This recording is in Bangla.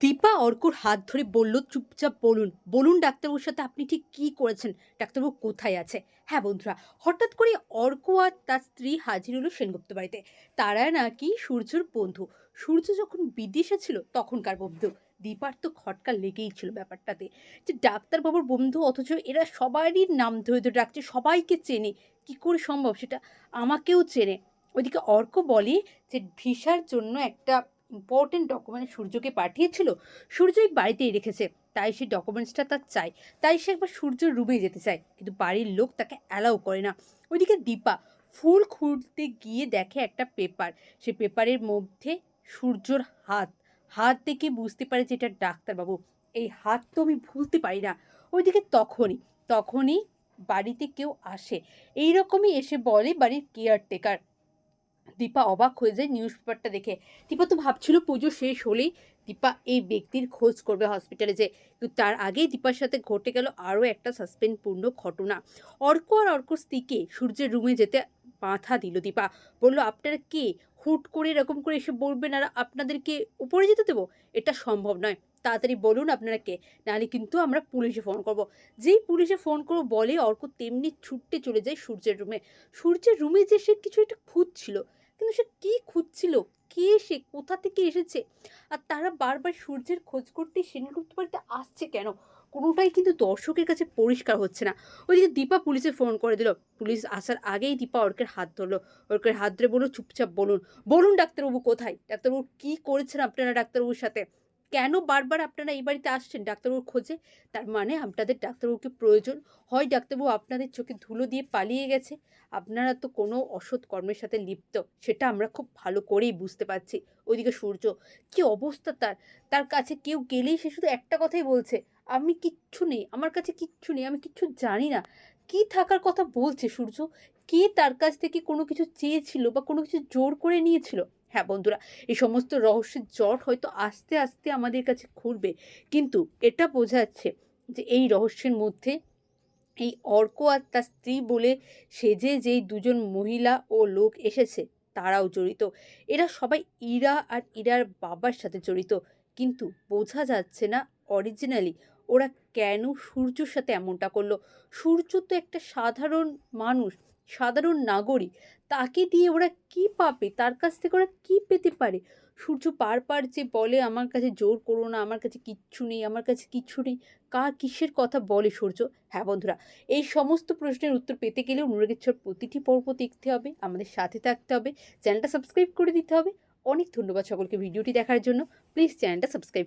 দীপা অর্কর হাত ধরে বলল, চুপচাপ বলুন। বলুন ডাক্তারবাবুর সাথে আপনি ঠিক কী করেছেন? ডাক্তারবাবু কোথায় আছে? হ্যাঁ বন্ধুরা, হঠাৎ করে অর্ক আর তার স্ত্রী হাজির হলো সেনগুপ্ত বাড়িতে। তারা নাকি সূর্যর বন্ধু। সূর্য যখন বিদেশে ছিল, তখনকার বন্ধু। দীপার তো খটকা লেগেই ছিল ব্যাপারটাতে। যে ডাক্তারবাবুর বন্ধু, অথচ এরা সবারই নাম ধরে ধরে ডাকছে, সবাইকে চেনে। কি করে সম্ভব সেটা? আমাকেও চেনে। ওইদিকে অর্ক বলে যে, ভিসার জন্য একটা ইম্পর্টেন্ট ডকুমেন্ট সূর্যকে পাঠিয়েছিল সূর্যই বাড়িতেই রেখেছে। তাই সেই ডকুমেন্টসটা তার চাই তাই সে একবার সূর্যর রুমে যেতে চায়। কিন্তু বাড়ির লোক তাকে অ্যালাউ করে না। ওইদিকে দীপা ফুল খুঁড়তে গিয়ে দেখে একটা পেপার সে পেপারের মধ্যে সূর্যর হাত। হাত দেখে বুঝতে পারে যে এটা ডাক্তারবাবু। এই হাত তো আমি ভুলতে পারি না। ওইদিকে তখনই তখনই বাড়িতে কেউ আসে। এই রকমই এসে বলে বাড়ির কেয়ারটেকার দীপা অবাক হয়ে যায় নিউজ পেপারটা দেখে। দীপা তো ভাবছিল পুজো শেষ হলেই দীপা এই ব্যক্তির খোঁজ করবে হসপিটালে যে, কিন্তু তার আগেই দীপার সাথে ঘটে গেল আরও একটা সাসপেন্সপূর্ণ ঘটনা। অর্ক আর অর্ক স্ত্রীকে সূর্যের রুমে যেতে বাধা দিল দীপা। বলল, আপনারা কে? হুট করে এরকম করে এসে বলবেন, আর আপনাদেরকে উপরে যেতে দেবো? এটা সম্ভব নয়। তাড়াতাড়ি বলুন আপনারা কে? নাহলে কিন্তু আমরা পুলিশে ফোন করব। যেই পুলিশে ফোন করব বলে অর্ক তেমনি ছুটতে চলে যায় সূর্যের রুমে সূর্যের রুমে যে সে কিছু একটা খুঁজছিল কিন্তু সে কী খুঁজছিল? কে সে? কোথা থেকে এসেছে? আর তারা বারবার সূর্যের খোঁজ করতে সেনগুপ্ত বাড়িতে আসছে কেন? কোনোটাই কিন্তু দর্শকের কাছে পরিষ্কার হচ্ছে না। ওইদিকে দীপা পুলিশে ফোন করে দিল। পুলিশ আসার আগেই দীপা অর্কের হাত ধরলো। অর্কের হাত ধরে বলল, চুপচাপ বলুন। বলুন, ডাক্তারবাবু, কোথায়? ডাক্তারবাবু, কী করেছেন আপনারা ডাক্তারবাবুর সাথে? কেন বারবার আপনারা এই বাড়িতে আসছেন ডাক্তারবাবুর খোঁজে? তার মানে আপনাদের ডাক্তারবাবুকে প্রয়োজন। হয় ডাক্তারবাবু আপনাদের চোখে ধুলো দিয়ে পালিয়ে গেছে। আপনারা তো কোনো অসৎ কর্মের সাথে লিপ্ত, সেটা আমরা খুব ভালো করেই বুঝতে পারছি। ওইদিকে সূর্য, কি অবস্থা তার? তার কাছে কেউ গেলেই সে শুধু একটা কথাই বলছে, আমি কিচ্ছু নেই, আমার কাছে কিচ্ছু নেই, আমি কিচ্ছু জানি না। কি থাকার কথা বলছে সূর্য? কে তার কাছ থেকে কোনো কিছু চেয়েছিল বা কোনো কিছু জোর করে নিয়েছিল? হ্যাঁ বন্ধুরা, এই সমস্ত রহস্যের জট হয়তো আস্তে আস্তে আমাদের কাছে খুলবে কিন্তু এটা বোঝা যাচ্ছে যে এই রহস্যের মধ্যে এই অর্ক আর তার স্ত্রী বলে সেজে যেই দুজন মহিলা ও লোক এসেছে, তারাও জড়িত। এরা সবাই ইরা আর ইরার বাবার সাথে জড়িত। কিন্তু বোঝা যাচ্ছে না অরিজিনালি ওরা কেন সূর্যর সাথে এমনটা করল। সূর্য তো একটা সাধারণ মানুষ সাধারণ নাগরিক, তাকে দিয়ে ওরা কি পাবে? তার কাছ থেকে ওরা কি পেতে পারে? সূর্য পার পার যে বলে, আমার কাছে জোর করো না, আমার কাছে কিচ্ছু নেই, আমার কাছে কিচ্ছু নেই। কার কিসের কথা বলে সূর্য? হ্যাঁ বন্ধুরা, এই সমস্ত প্রশ্নের উত্তর পেতে গেলে অনুরাগের ছোট প্রতিটি পর্ব দেখতে হবে, আমাদের সাথে থাকতে হবে, চ্যানেলটা সাবস্ক্রাইব করে দিতে হবে। অনেক ধন্যবাদ সকলকে ভিডিওটি দেখার জন্য। প্লিজ চ্যানেলটা সাবস্ক্রাইব